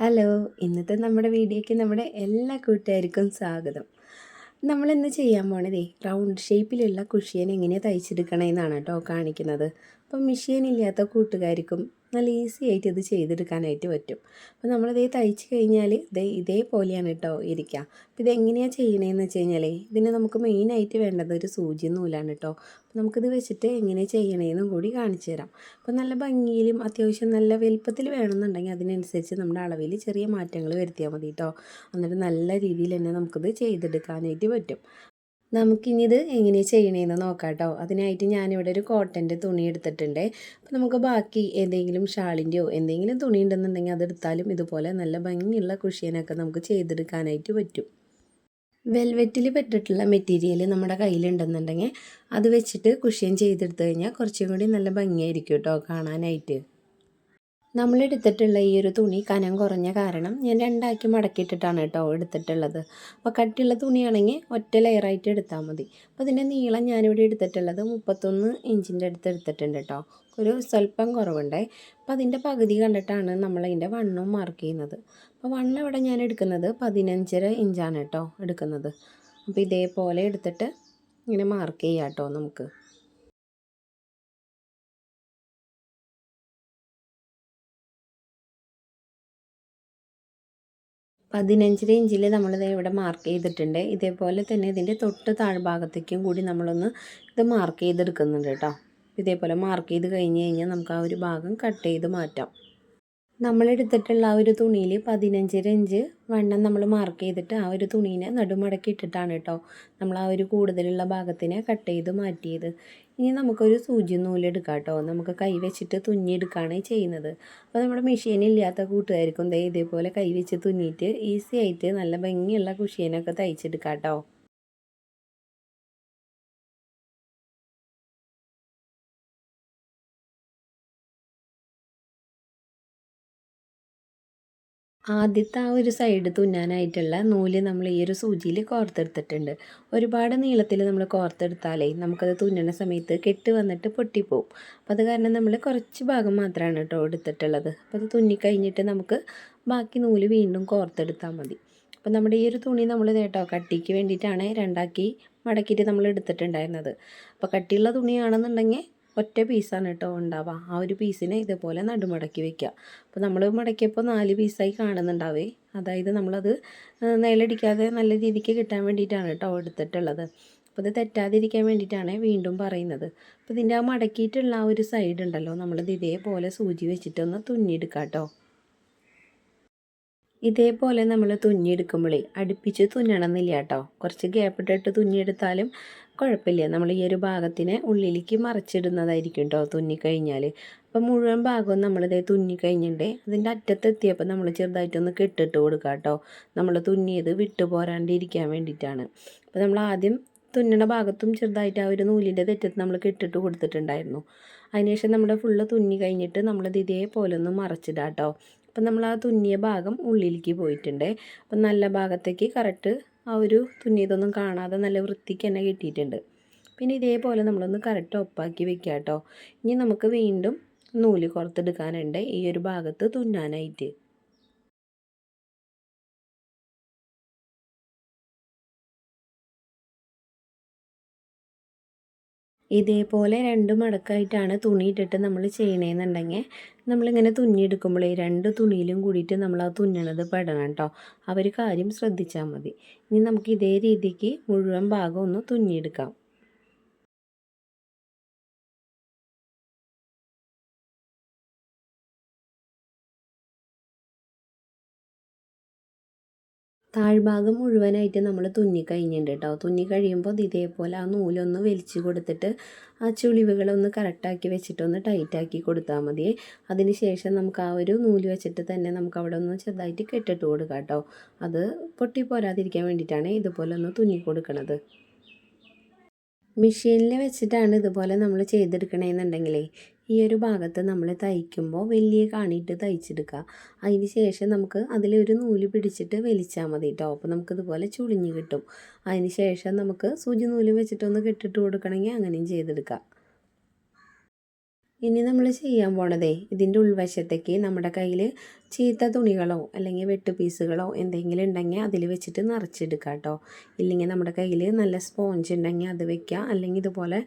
Hello ഇന്നത്തെ നമ്മുടെ വീഡിയോയ്ക്ക് നമ്മുടെ എല്ലാ കൂട്ടുകാർക്കും സ്വാഗതം. നമ്മളിന്ന് ചെയ്യാൻ പോണതേ റൗണ്ട് ഷേപ്പിലുള്ള കുഷ്യൻ എങ്ങനെയാണ് തയ്ച്ചെടുക്കണമെന്നാണ് കേട്ടോ കാണിക്കുന്നത്. അപ്പം മെഷീൻ ഇല്ലാത്ത കൂട്ടുകാർക്കും നല്ല ഈസി ആയിട്ട് ഇത് ചെയ്തെടുക്കാനായിട്ട് പറ്റും. അപ്പോൾ നമ്മളിതേ തയ്ച്ച് കഴിഞ്ഞാൽ ഇതേ ഇതേപോലെയാണ് കേട്ടോ ഇരിക്കുക അപ്പോൾ ഇതെങ്ങനെയാണ് ചെയ്യണേന്ന് വെച്ച് കഴിഞ്ഞാൽ ഇതിന് നമുക്ക് മെയിനായിട്ട് വേണ്ടത് ഒരു സൂചി നൂലാണ് കേട്ടോ അപ്പോൾ നമുക്കിത് വെച്ചിട്ട് എങ്ങനെ ചെയ്യണേന്നും കൂടി കാണിച്ചു തരാം. അപ്പോൾ നല്ല ഭംഗിയിലും അത്യാവശ്യം നല്ല വലുപ്പത്തിൽ വേണമെന്നുണ്ടെങ്കിൽ അതിനനുസരിച്ച് നമ്മുടെ അളവിൽ ചെറിയ മാറ്റങ്ങൾ വരുത്തിയാൽ മതി കേട്ടോ എന്നിട്ട് നല്ല രീതിയിൽ തന്നെ നമുക്കിത് ചെയ്തെടുക്കാനായിട്ട് പറ്റും. നമുക്കിനി ഇത് എങ്ങനെ ചെയ്യണേന്ന് നോക്കാം കേട്ടോ അതിനായിട്ട് ഞാനിവിടെ ഒരു കോട്ടന്റെ തുണി എടുത്തിട്ടുണ്ട്. അപ്പോൾ നമുക്ക് ബാക്കി ഏതെങ്കിലും ഷാളിന്റെയോ എന്തെങ്കിലും തുണി ഉണ്ടെന്നുണ്ടെങ്കിൽ അതെടുത്താലും ഇതുപോലെ നല്ല ഭംഗിയുള്ള കുഷ്യനൊക്കെ നമുക്ക് ചെയ്തെടുക്കാനായിട്ട് പറ്റും. വെൽവെറ്റിൽ പറ്റിയിട്ടുള്ള മെറ്റീരിയൽ നമ്മുടെ കയ്യിലുണ്ടെന്നുണ്ടെങ്കിൽ അത് വെച്ചിട്ട് കുഷ്യൻ ചെയ്തെടുത്തു കഴിഞ്ഞാൽ കുറച്ചും കൂടി നല്ല ഭംഗിയായിരിക്കും കേട്ടോ കാണാനായിട്ട്. നമ്മളെടുത്തിട്ടുള്ള ഈ ഒരു തുണി കനം കുറഞ്ഞ കാരണം ഞാൻ രണ്ടാക്കി മടക്കിയിട്ടിട്ടാണ് കേട്ടോ എടുത്തിട്ടുള്ളത്. അപ്പോൾ കട്ടിയുള്ള തുണിയാണെങ്കിൽ ഒറ്റ ലെയറായിട്ട് എടുത്താൽ മതി. അപ്പോൾ ഇതിന്റെ നീളം ഞാനിവിടെ എടുത്തിട്ടുള്ളത് മുപ്പത്തൊന്ന് ഇഞ്ചിന്റെ അടുത്ത് എടുത്തിട്ടുണ്ട് കേട്ടോ. ഒരു സ്വല്പം കുറവുണ്ടേ. അപ്പോൾ അതിന്റെ പകുതി കണ്ടിട്ടാണ് നമ്മളതിന്റെ വണ്ണം മാർക്ക് ചെയ്യുന്നത്. അപ്പോൾ വണ്ണം ഇവിടെ ഞാൻ എടുക്കുന്നത് പതിനഞ്ചര ഇഞ്ചാണ് കേട്ടോ എടുക്കുന്നത്. അപ്പോൾ ഇതേപോലെ എടുത്തിട്ട് ഇങ്ങനെ മാർക്ക് ചെയ്യാം കേട്ടോ നമുക്ക്. പതിനഞ്ചര ഇഞ്ചിൽ നമ്മളിത് ഇവിടെ മാർക്ക് ചെയ്തിട്ടുണ്ട്. ഇതേപോലെ തന്നെ ഇതിന്റെ തൊട്ട് താഴ്ഭാഗത്തേക്കും കൂടി നമ്മളൊന്ന് ഇത് മാർക്ക് ചെയ്തെടുക്കുന്നുണ്ട് കേട്ടോ. ഇതേപോലെ മാർക്ക് ചെയ്ത് കഴിഞ്ഞ് കഴിഞ്ഞാൽ നമുക്ക് ആ ഒരു ഭാഗം കട്ട് ചെയ്ത് മാറ്റാം. നമ്മളെടുത്തിട്ടുള്ള ആ ഒരു തുണിയിൽ പതിനഞ്ചര ഇഞ്ച് വണ്ണം നമ്മൾ മാർക്ക് ചെയ്തിട്ട് ആ ഒരു തുണീനെ നടുമടക്കി ഇട്ടിട്ടാണ് കേട്ടോ നമ്മൾ ആ ഒരു കൂടുതലുള്ള ഭാഗത്തിനെ കട്ട് ചെയ്ത് മാറ്റിയത്. ഇനി നമുക്കൊരു സൂചി നൂലെടുക്കാം കേട്ടോ നമുക്ക് കൈ വെച്ചിട്ട് തുന്നിയെടുക്കുകയാണ് ചെയ്യുന്നത്. അപ്പോൾ നമ്മുടെ മെഷീൻ ഇല്ലാത്ത കൂട്ടുകാർക്കും ഇതേപോലെ കൈ വെച്ച് തുന്നിയിട്ട് ഈസി ആയിട്ട് നല്ല ഭംഗിയുള്ള കുഷീനൊക്കെ തയ്ച്ചെടുക്കാം കേട്ടോ ആദ്യത്തെ ആ ഒരു സൈഡ് തുന്നാനായിട്ടുള്ള നൂൽ നമ്മൾ ഈ ഒരു സൂചിയിൽ കോർത്തെടുത്തിട്ടുണ്ട്. ഒരുപാട് നീളത്തിൽ നമ്മൾ കോർത്തെടുത്താലേ നമുക്കത് തുന്നണ സമയത്ത് കെട്ട് വന്നിട്ട് പൊട്ടിപ്പോവും. അപ്പോൾ അത് കാരണം നമ്മൾ കുറച്ച് ഭാഗം മാത്രമാണ് കേട്ടോ എടുത്തിട്ടുള്ളത്. അപ്പോൾ അത് തുന്നിക്കഴിഞ്ഞിട്ട് നമുക്ക് ബാക്കി നൂൽ വീണ്ടും കോർത്തെടുത്താൽ മതി. അപ്പോൾ നമ്മുടെ ഈ ഒരു തുണി നമ്മൾ കേട്ടോ കട്ടിക്ക് വേണ്ടിയിട്ടാണ് രണ്ടാക്കി മടക്കിയിട്ട് നമ്മൾ എടുത്തിട്ടുണ്ടായിരുന്നത്. അപ്പോൾ കട്ടിയുള്ള തുണിയാണെന്നുണ്ടെങ്കിൽ ഒറ്റ പീസാണ് കേട്ടോ ഉണ്ടാവുക. ആ ഒരു പീസിനെ ഇതേപോലെ നടുമടക്കി വെക്കുക. അപ്പോൾ നമ്മൾ മടക്കിയപ്പോൾ നാല് പീസായി കാണുന്നുണ്ടാവേ. അതായത് നമ്മളത് നിലടിക്കാതെ നല്ല രീതിക്ക് കിട്ടാൻ വേണ്ടിയിട്ടാണ് കേട്ടോ എടുത്തിട്ടുള്ളത്. അപ്പോൾ ഇത് തെറ്റാതിരിക്കാൻ വേണ്ടിയിട്ടാണ് വീണ്ടും പറയുന്നത്. അപ്പോൾ ഇതിന്റെ ആ മടക്കിയിട്ടുള്ള ആ ഒരു സൈഡ് ഉണ്ടല്ലോ നമ്മളിത് ഇതേപോലെ സൂചി വെച്ചിട്ടൊന്ന് തുന്നിയെടുക്കാം കേട്ടോ. ഇതേപോലെ നമ്മൾ തുന്നിയെടുക്കുമ്പോഴേ അടുപ്പിച്ച് തുന്നണമെന്നില്ല കേട്ടോ. കുറച്ച് ഗ്യാപ്പിട്ടിട്ട് തുന്നിയെടുത്താലും കുഴപ്പമില്ല. നമ്മൾ ഈ ഒരു ഭാഗത്തിനെ ഉള്ളിലേക്ക് മറച്ചിടുന്നതായിരിക്കും കേട്ടോ തുന്നിക്കഴിഞ്ഞാൽ അപ്പോൾ മുഴുവൻ ഭാഗവും നമ്മളിത് തുന്നിക്കഴിഞ്ഞിട്ട് അതിന്റെ അറ്റത്തെത്തിയപ്പോൾ നമ്മൾ ചെറുതായിട്ടൊന്ന് കെട്ടിട്ട് കൊടുക്കുക കേട്ടോ നമ്മൾ തുന്നിയത് വിട്ടു പോരാണ്ടിരിക്കാൻ വേണ്ടിയിട്ടാണ്. അപ്പോൾ നമ്മൾ ആദ്യം തുന്നണ ഭാഗത്തും ചെറുതായിട്ട് ആ ഒരു നൂലിന്റെ തെറ്റത്ത് നമ്മൾ കെട്ടിട്ട് കൊടുത്തിട്ടുണ്ടായിരുന്നു. അതിനുശേഷം നമ്മുടെ ഫുള്ള് തുന്നി കഴിഞ്ഞിട്ട് നമ്മളത് ഇതേപോലെ ഒന്ന് മറച്ചിടാം കേട്ടോ അപ്പം നമ്മൾ ആ തുന്നിയ ഭാഗം ഉള്ളിലേക്ക് പോയിട്ടുണ്ട്. അപ്പം നല്ല ഭാഗത്തേക്ക് കറക്റ്റ് ആ ഒരു തുന്നിയതൊന്നും കാണാതെ നല്ല വൃത്തിക്ക് തന്നെ കിട്ടിയിട്ടുണ്ട്. പിന്നെ ഇതേപോലെ നമ്മളൊന്ന് കറക്റ്റ് ഒപ്പാക്കി വെക്കുക കേട്ടോ ഇനി നമുക്ക് വീണ്ടും നൂൽ കുറത്തെടുക്കാനുണ്ട് ഈ ഒരു ഭാഗത്ത് തുന്നാനായിട്ട്. ഇതേപോലെ രണ്ട് മടക്കായിട്ടാണ് തുണി ഇട്ടിട്ട് നമ്മൾ ചെയ്യണേന്നുണ്ടെങ്കിൽ നമ്മളിങ്ങനെ തുന്നിയെടുക്കുമ്പോഴേ രണ്ട് തുണിയിലും കൂടിയിട്ട് നമ്മൾ ആ തുന്നണത് പെടണം കേട്ടോ അവർ കാര്യം ശ്രദ്ധിച്ചാൽ മതി. ഇനി നമുക്ക് ഇതേ രീതിക്ക് മുഴുവൻ ഭാഗം ഒന്ന് തുന്നിയെടുക്കാം. താഴ്ഭാഗം മുഴുവനായിട്ട് നമ്മൾ തുന്നി കഴിഞ്ഞിട്ടുണ്ട് കേട്ടോ. തുന്നി കഴിയുമ്പോൾ ഇതേപോലെ ആ നൂലൊന്ന് വലിച്ചു കൊടുത്തിട്ട് ആ ചുളിവുകളൊന്ന് കറക്റ്റാക്കി വെച്ചിട്ടൊന്ന് ടൈറ്റാക്കി കൊടുത്താൽ മതി. അതിന് ശേഷം നമുക്ക് ആ ഒരു നൂൽ വെച്ചിട്ട് തന്നെ നമുക്ക് അവിടെ ഒന്ന് ചെറുതായിട്ട് കെട്ടിട്ട് കൊടുക്കാം കേട്ടോ. അത് പൊട്ടി പോരാതിരിക്കാൻ വേണ്ടിയിട്ടാണ് ഇതുപോലെ ഒന്ന് തുന്നി കൊടുക്കണത്. മെഷീനിൽ വെച്ചിട്ടാണ് ഇതുപോലെ നമ്മൾ ചെയ്തെടുക്കണമെന്നുണ്ടെങ്കിലേ ഈ ഒരു ഭാഗത്ത് നമ്മൾ തയ്ക്കുമ്പോൾ വലിയ കാണിയിട്ട് തയ്ച്ചെടുക്കുക. അതിന് ശേഷം നമുക്ക് അതിലൊരു നൂൽ പിടിച്ചിട്ട് വലിച്ചാൽ മതി കേട്ടോ അപ്പോൾ നമുക്കിതുപോലെ ചുളിഞ്ഞ് കിട്ടും. അതിന് ശേഷം നമുക്ക് സൂചി നൂൽ വെച്ചിട്ടൊന്ന് കെട്ടിട്ട് കൊടുക്കണമെങ്കിൽ അങ്ങനെയും ചെയ്തെടുക്കാം. ഇനി നമ്മൾ ചെയ്യാൻ പോണതേ ഇതിന്റെ ഉൾവശത്തേക്ക് നമ്മുടെ കയ്യിൽ ചീത്ത തുണികളോ അല്ലെങ്കിൽ വെട്ട് പീസുകളോ എന്തെങ്കിലും ഉണ്ടെങ്കിൽ അതിൽ വെച്ചിട്ട് നിറച്ചെടുക്കുക കേട്ടോ ഇല്ലെങ്കിൽ നമ്മുടെ കയ്യിൽ നല്ല സ്പോഞ്ച് ഉണ്ടെങ്കിൽ അത് വെക്കുക. അല്ലെങ്കിൽ ഇതുപോലെ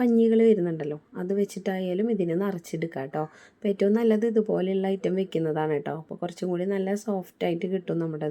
പഞ്ഞികൾ വരുന്നുണ്ടല്ലോ അത് വെച്ചിട്ടായാലും ഇതിന് നിറച്ചെടുക്കുക കേട്ടോ അപ്പോൾ ഏറ്റവും നല്ലത് ഇതുപോലെയുള്ള ഐറ്റം വെക്കുന്നതാണ് കേട്ടോ അപ്പോൾ കുറച്ചും കൂടി നല്ല സോഫ്റ്റായിട്ട് കിട്ടും നമ്മുടെ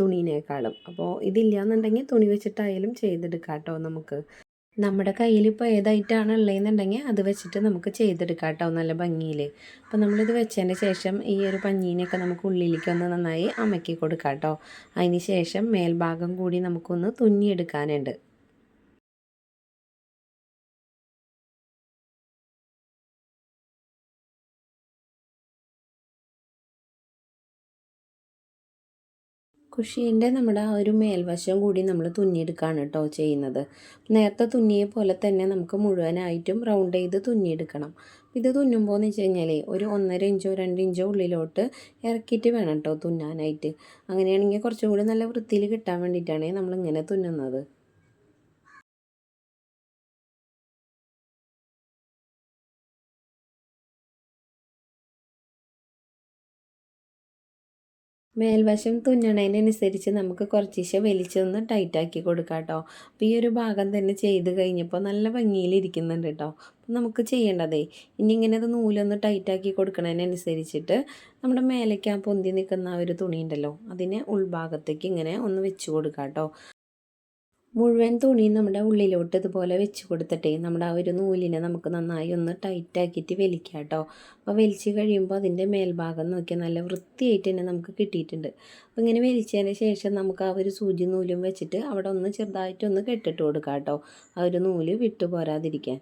തുണീനേക്കാളും. അപ്പോൾ ഇതില്ല എന്നുണ്ടെങ്കിൽ തുണി വെച്ചിട്ടായാലും ചെയ്തെടുക്കാം കേട്ടോ നമുക്ക്. നമ്മുടെ കയ്യിൽ ഇപ്പോൾ ഏതായിട്ടാണ് ഉള്ളതെന്നുണ്ടെങ്കിൽ അത് വെച്ചിട്ട് നമുക്ക് ചെയ്തെടുക്കാം കേട്ടോ നല്ല ഭംഗിയിൽ അപ്പോൾ നമ്മളിത് വെച്ചതിന് ശേഷം ഈ ഒരു പഞ്ഞീനെയൊക്കെ നമുക്ക് ഉള്ളിലേക്ക് ഒന്ന് നന്നായി അമക്കി കൊടുക്കാം കേട്ടോ അതിന് ശേഷം മേൽഭാഗം കൂടി നമുക്കൊന്ന് തുന്നിയെടുക്കാനുണ്ട്. കുഷീന്റെ നമ്മുടെ ആ ഒരു മേൽവശം കൂടി നമ്മൾ തുന്നിയെടുക്കുകയാണ് കേട്ടോ ചെയ്യുന്നത്. നേരത്തെ തുന്നിയെ പോലെ തന്നെ നമുക്ക് മുഴുവനായിട്ടും റൗണ്ട് ചെയ്ത് തുന്നിയെടുക്കണം. ഇത് തുന്നുമ്പോൾ എന്ന് വെച്ച് കഴിഞ്ഞാൽ ഒരു ഒന്നര ഇഞ്ചോ രണ്ട് ഇഞ്ചോ ഉള്ളിലോട്ട് ഇറക്കിയിട്ട് വേണം കേട്ടോ തുന്നാനായിട്ട്. അങ്ങനെയാണെങ്കിൽ കുറച്ചും കൂടി നല്ല വൃത്തിയിൽ കിട്ടാൻ വേണ്ടിയിട്ടാണ് നമ്മളിങ്ങനെ തുന്നുന്നത്. മേൽവശം തുന്നണതിനനുസരിച്ച് നമുക്ക് കുറച്ചിശ വലിച്ചൊന്ന് ടൈറ്റാക്കി കൊടുക്കാം കേട്ടോ അപ്പോൾ ഈ ഒരു ഭാഗം തന്നെ ചെയ്ത് കഴിഞ്ഞപ്പോൾ നല്ല ഭംഗിയിലിരിക്കുന്നുണ്ട് കേട്ടോ അപ്പോൾ നമുക്ക് ചെയ്യേണ്ടതേ ഇനി ഇങ്ങനെ അത് നൂലൊന്ന് ടൈറ്റാക്കി കൊടുക്കണതിനനുസരിച്ചിട്ട് നമ്മുടെ മേലേക്ക് ആ പൊന്തി നിൽക്കുന്ന ആ ഒരു തുണി ഉണ്ടല്ലോ അതിനെ ഉൾഭാഗത്തേക്ക് ഇങ്ങനെ ഒന്ന് വെച്ച് കൊടുക്കാം കേട്ടോ മുഴുവൻ തുണി നമ്മുടെ ഉള്ളിലോട്ട് ഇതുപോലെ വെച്ച് കൊടുത്തിട്ടേ നമ്മുടെ ആ ഒരു നൂലിനെ നമുക്ക് നന്നായി ഒന്ന് ടൈറ്റാക്കിയിട്ട് വലിക്കാം കേട്ടോ. അപ്പോൾ വലിച്ച് കഴിയുമ്പോൾ അതിന്റെ മേൽഭാഗം നോക്കിയാൽ നല്ല വൃത്തിയായിട്ട് തന്നെ നമുക്ക് കിട്ടിയിട്ടുണ്ട്. അപ്പോൾ ഇങ്ങനെ വലിച്ചതിന് ശേഷം നമുക്ക് ആ ഒരു സൂചി നൂലും വെച്ചിട്ട് അവിടെ ഒന്ന് ചെറുതായിട്ടൊന്ന് കെട്ടിട്ട് കൊടുക്കാം കേട്ടോ. ആ ഒരു നൂൽ വിട്ടു പോരാതിരിക്കാൻ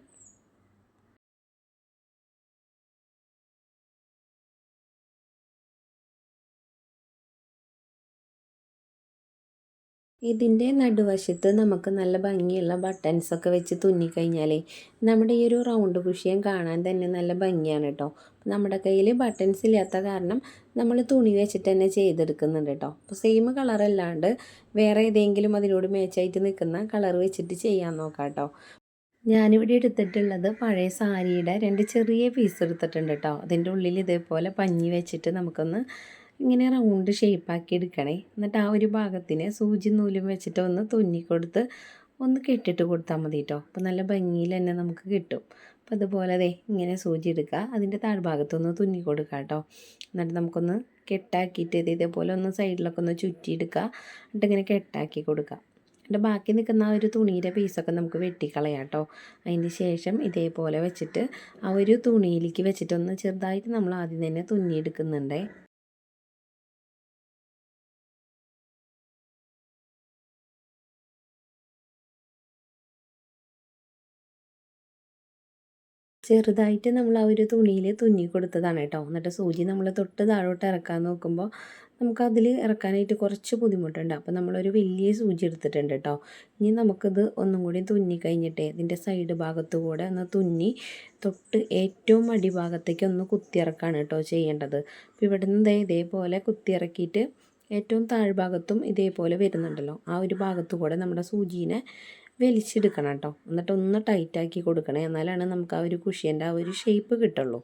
ഇതിന്റെ നടുവശത്ത് നമുക്ക് നല്ല ഭംഗിയുള്ള ബട്ടൺസൊക്കെ വെച്ച് തുന്നിക്കഴിഞ്ഞാൽ നമ്മുടെ ഈ ഒരു റൗണ്ട് കുഷിയം കാണാൻ തന്നെ നല്ല ഭംഗിയാണ് കേട്ടോ നമ്മുടെ കയ്യിൽ ബട്ടൺസ് ഇല്ലാത്ത കാരണം നമ്മൾ തുണി വെച്ചിട്ട് തന്നെ ചെയ്തെടുക്കുന്നുണ്ട് കേട്ടോ അപ്പോൾ സെയിം കളറല്ലാണ്ട് വേറെ ഏതെങ്കിലും അതിനോട് മേച്ചായിട്ട് നിൽക്കുന്ന കളർ വെച്ചിട്ട് ചെയ്യാൻ നോക്കാം കേട്ടോ ഞാനിവിടെ എടുത്തിട്ടുള്ളത് പഴയ സാരിയുടെ രണ്ട് ചെറിയ പീസ് എടുത്തിട്ടുണ്ട് കേട്ടോ അതിന്റെ ഉള്ളിൽ ഇതേപോലെ പഞ്ഞി വെച്ചിട്ട് നമുക്കൊന്ന് ഇങ്ങനെ റൗണ്ട് ഷേപ്പാക്കി എടുക്കണേ. എന്നിട്ട് ആ ഒരു ഭാഗത്തിന് സൂചി നൂലും വെച്ചിട്ട് ഒന്ന് തുന്നിക്കൊടുത്ത് ഒന്ന് കെട്ടിട്ട് കൊടുത്താൽ മതി കേട്ടോ അപ്പോൾ നല്ല ഭംഗിയിൽ തന്നെ നമുക്ക് കിട്ടും. അപ്പോൾ അതുപോലെ അതെ ഇങ്ങനെ സൂചി എടുക്കുക അതിന്റെ താഴ്ഭാഗത്തൊന്ന് തുന്നി കൊടുക്കുക കേട്ടോ എന്നിട്ട് നമുക്കൊന്ന് കെട്ടാക്കിയിട്ട് ഇതേപോലെ ഒന്ന് സൈഡിലൊക്കെ ഒന്ന് ചുറ്റിയെടുക്കുക എന്നിട്ട് ഇങ്ങനെ കെട്ടാക്കി കൊടുക്കുക എന്നിട്ട് ബാക്കി നിൽക്കുന്ന ആ ഒരു തുണിയുടെ പീസൊക്കെ നമുക്ക് വെട്ടിക്കളയാം കേട്ടോ അതിന് ശേഷം ഇതേപോലെ വെച്ചിട്ട് ആ ഒരു തുണിയിലേക്ക് വെച്ചിട്ടൊന്ന് ചെറുതായിട്ട് നമ്മൾ ആദ്യം തന്നെ തുന്നിയെടുക്കുന്നുണ്ടേ. ചെറുതായിട്ട് നമ്മൾ ആ ഒരു തുണിയിൽ തുന്നി കൊടുത്തതാണ് കേട്ടോ. എന്നിട്ട് സൂചി നമ്മൾ തൊട്ട് താഴോട്ട് ഇറക്കാൻ നോക്കുമ്പോൾ നമുക്ക് നമുക്കതിൽ ഇറക്കാനായിട്ട് കുറച്ച് ബുദ്ധിമുട്ടുണ്ട്. അപ്പോൾ നമ്മളൊരു വലിയ സൂചി എടുത്തിട്ടുണ്ട് കേട്ടോ. ഇനി നമുക്കിത് ഒന്നും കൂടി തുന്നി കഴിഞ്ഞിട്ട് ഇതിന്റെ സൈഡ് ഭാഗത്തു കൂടെ ഒന്ന് തുന്നി തൊട്ട് ഏറ്റവും അടിഭാഗത്തേക്ക് ഒന്ന് കുത്തിയിറക്കാണ് കേട്ടോ ചെയ്യേണ്ടത്. അപ്പോൾ ഇവിടെ നിന്ന് ഇതേപോലെ കുത്തിയിറക്കിയിട്ട് ഏറ്റവും താഴ്ഭാഗത്തും ഇതേപോലെ വരുന്നുണ്ടല്ലോ. ആ ഒരു ഭാഗത്തു കൂടെ നമ്മുടെ സൂചീനെ വലിച്ചെടുക്കണം കേട്ടോ. എന്നിട്ട് ഒന്ന് ടൈറ്റാക്കി കൊടുക്കണേ. എന്നാലാണ് നമുക്ക് ആ ഒരു കുഷ്യന്റെ ആ ഒരു ഷേപ്പ് കിട്ടുള്ളൂ.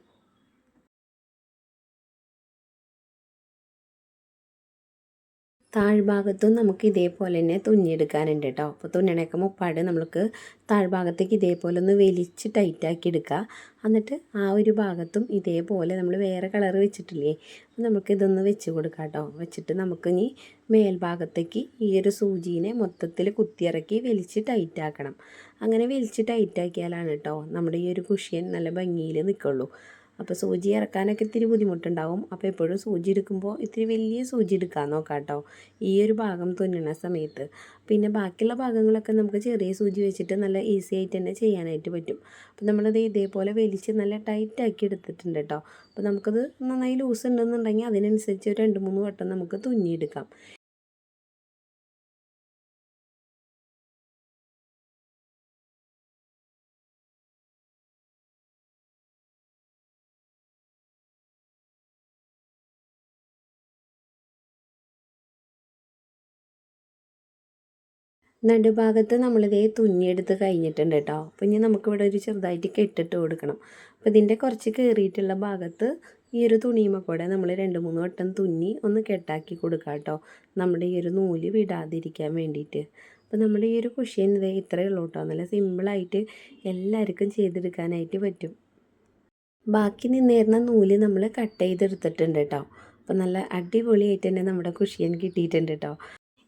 താഴ്ഭാഗത്തും നമുക്ക് ഇതേപോലെ തന്നെ തുന്നിയെടുക്കാനുണ്ട് കേട്ടോ അപ്പോൾ തുന്നണയൊക്കെ മുപ്പാട് നമ്മൾക്ക് താഴ്ഭാഗത്തേക്ക് ഇതേപോലെ ഒന്ന് വലിച്ച് ടൈറ്റാക്കി എടുക്കുക എന്നിട്ട് ആ ഒരു ഭാഗത്തും ഇതേപോലെ നമ്മൾ വേറെ കളർ വെച്ചിട്ടില്ലേ അപ്പോൾ നമുക്ക് ഇതൊന്ന് വെച്ച് കൊടുക്കാം കേട്ടോ വെച്ചിട്ട് നമുക്കിനി മേൽഭാഗത്തേക്ക് ഈ ഒരു സൂചീനെ മൊത്തത്തിൽ കുത്തിയിറക്കി വലിച്ച് ടൈറ്റാക്കണം അങ്ങനെ വലിച്ച് ടൈറ്റാക്കിയാലാണ് കേട്ടോ നമ്മുടെ ഈ ഒരു കുഷ്യൻ നല്ല ഭംഗിയിൽ നിൽക്കുള്ളൂ. അപ്പോൾ സൂചി ഇറക്കാനൊക്കെ ഇത്തിരി ബുദ്ധിമുട്ടുണ്ടാവും. അപ്പോൾ എപ്പോഴും സൂചി എടുക്കുമ്പോൾ ഇത്തിരി വലിയ സൂചി എടുക്കാൻ നോക്കാം കേട്ടോ ഈ ഒരു ഭാഗം തുന്നണ സമയത്ത്. പിന്നെ ബാക്കിയുള്ള ഭാഗങ്ങളൊക്കെ നമുക്ക് ചെറിയ സൂചി വെച്ചിട്ട് നല്ല ഈസി ആയിട്ട് തന്നെ ചെയ്യാനായിട്ട് പറ്റും. അപ്പോൾ നമ്മളത് ഇതേപോലെ വലിച്ച് നല്ല ടൈറ്റ് ആക്കി എടുത്തിട്ടുണ്ട് കേട്ടോ അപ്പോൾ നമുക്കത് നന്നായി ലൂസ് ഉണ്ടെന്നുണ്ടെങ്കിൽ അതിനനുസരിച്ച് രണ്ട് മൂന്ന് വട്ടം നമുക്ക് തുന്നിയെടുക്കാം. നടുഭാഗത്ത് നമ്മളിതേ തുന്നിയെടുത്ത് കഴിഞ്ഞിട്ടുണ്ട് കേട്ടോ. അപ്പോൾ ഇനി നമുക്കിവിടെ ഒരു ചെറുതായിട്ട് കെട്ടിട്ട് കൊടുക്കണം. അപ്പോൾ ഇതിന്റെ കുറച്ച് കയറിയിട്ടുള്ള ഭാഗത്ത് ഈ ഒരു തുണിയുമ്പോൾ കൂടെ നമ്മൾ രണ്ട് മൂന്ന് വട്ടം തുന്നി ഒന്ന് കെട്ടാക്കി കൊടുക്കുക കേട്ടോ. നമ്മുടെ ഈ ഒരു നൂൽ വിടാതിരിക്കാൻ വേണ്ടിയിട്ട്. അപ്പോൾ നമ്മുടെ ഈ ഒരു കുഷ്യൻ ഇതേ ഇത്രയേ ഉള്ളൂ കേട്ടോ. നല്ല സിമ്പിളായിട്ട് എല്ലാവർക്കും ചെയ്തെടുക്കാനായിട്ട് പറ്റും. ബാക്കി നിന്നേരുന്ന നൂൽ നമ്മൾ കട്ട് ചെയ്തെടുത്തിട്ടുണ്ട് കേട്ടോ. അപ്പോൾ നല്ല അടിപൊളിയായിട്ട് തന്നെ നമ്മുടെ കുഷിയൻ കിട്ടിയിട്ടുണ്ട് കേട്ടോ.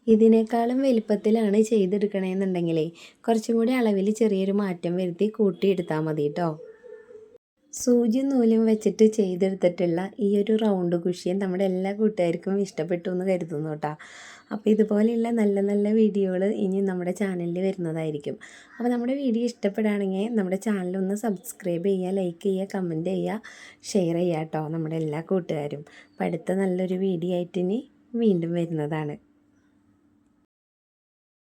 ഇതിനേക്കാളും വലിപ്പത്തിലാണ് ചെയ്തെടുക്കണമെന്നുണ്ടെങ്കിലേ കുറച്ചും കൂടി അളവിൽ ചെറിയൊരു മാറ്റം വരുത്തി കൂട്ടിയെടുത്താൽ മതി കേട്ടോ സൂചി നൂലും വെച്ചിട്ട് ചെയ്തെടുത്തിട്ടുള്ള ഈ ഒരു റൗണ്ട് കുഷ്യൻ നമ്മുടെ എല്ലാ കൂട്ടുകാർക്കും ഇഷ്ടപ്പെട്ടു എന്ന് കരുതുന്നു കേട്ടോ അപ്പോൾ ഇതുപോലെയുള്ള നല്ല നല്ല വീഡിയോകൾ ഇനി നമ്മുടെ ചാനലിൽ വരുന്നതായിരിക്കും. അപ്പോൾ നമ്മുടെ വീഡിയോ ഇഷ്ടപ്പെടുകയാണെങ്കിൽ നമ്മുടെ ചാനലൊന്ന് സബ്സ്ക്രൈബ് ചെയ്യുക ലൈക്ക് ചെയ്യുക കമന്റ് ചെയ്യുക ഷെയർ ചെയ്യുക കേട്ടോ നമ്മുടെ എല്ലാ കൂട്ടുകാരും. അപ്പോൾ അടുത്ത നല്ലൊരു വീഡിയോ ആയിട്ട് ഇനി വീണ്ടും വരുന്നതാണ്.